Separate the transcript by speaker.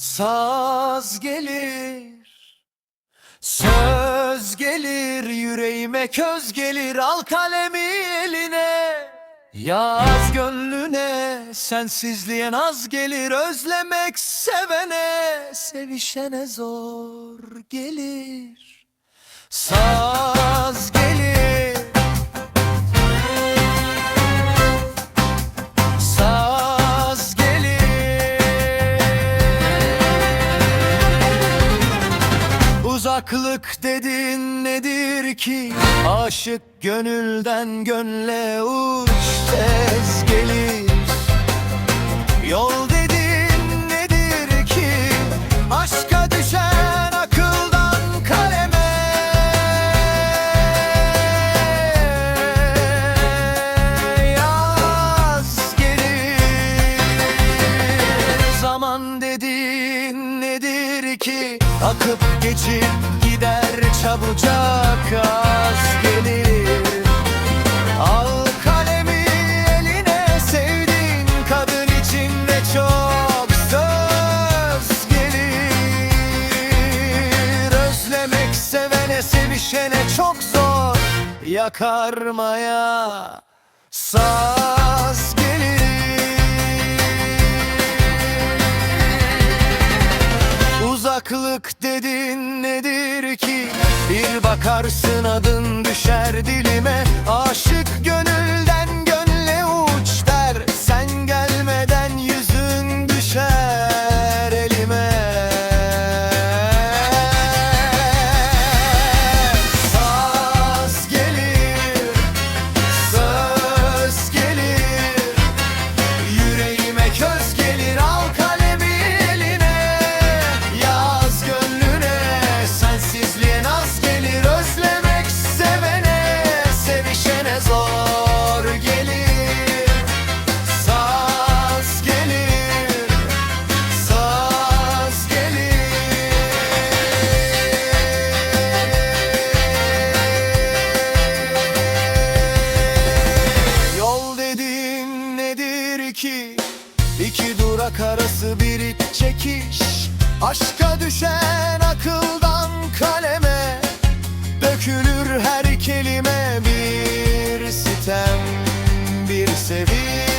Speaker 1: Saz gelir Söz gelir yüreğime köz gelir al kalemi eline. Yaz gönlüne sensizliğe naz gelir özlemek sevene sevişene zor gelir. Saz Uzaklık dedin nedir ki? Aşık gönülden gönle uç tez gelir. Yol dedin nedir ki? Aşka düşen akıldan kaleme. Yaz gelir. Zaman dedin nedir ki? Akıp geçip çabucak az gelir. Al kalemi eline sevdiğin kadın için de çok söz gelir. Özlemek sevene sevişene çok zor Yakarmaya saz Dedin nedir ki? Bir bakarsın adın düşer dilime. Aşık gönülden Durak arası bir iç çekiş. Aşka düşen akıldan kaleme. Dökülür her kelime. Bir sitem Bir sevinç